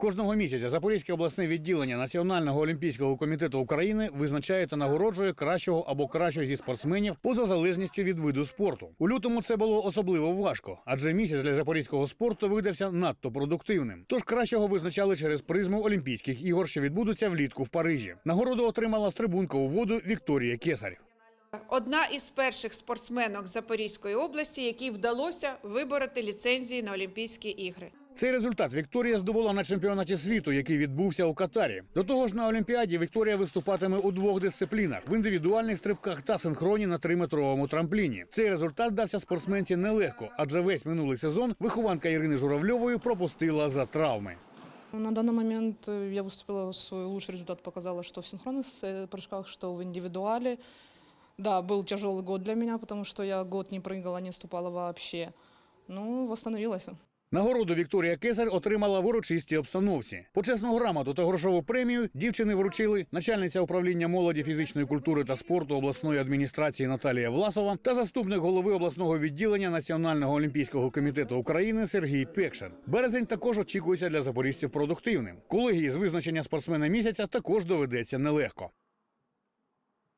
Кожного місяця Запорізьке обласне відділення Національного олімпійського комітету України визначає та нагороджує кращого або кращого зі спортсменів поза залежністю від виду спорту. У лютому це було особливо важко, адже місяць для запорізького спорту видався надто продуктивним. Тож кращого визначали через призму Олімпійських ігор, що відбудуться влітку в Парижі. Нагороду отримала стрибунка у воду Вікторія Кесарь. Одна із перших спортсменок Запорізької області, якій вдалося вибороти ліцензії на Олімпійські ігри. Цей результат Вікторія здобула на чемпіонаті світу, який відбувся у Катарі. До того ж, на Олімпіаді Вікторія виступатиме у двох дисциплінах в індивідуальних стрибках та синхроні на триметровому трампліні. Цей результат дався спортсменці нелегко, адже весь минулий сезон вихованка Ірини Журавльової пропустила за травми. На данный момент э, я выступила, свой лучший результат показала, что в синхронных э, прыжках, что в индивидуале. Да, был тяжелый год для меня, потому что я год не прыгала, не вступала вообще. Ну, восстановилась. Нагороду Вікторія Кесар отримала в урочистій обстановці. Почесну грамоту та грошову премію дівчини вручили начальниця управління молоді, фізичної культури та спорту обласної адміністрації Наталія Власова та заступник голови обласного відділення Національного олімпійського комітету України Сергій Пекшин. Березень також очікується для запоріжців продуктивним. Колегії з визначення спортсмена місяця також доведеться нелегко.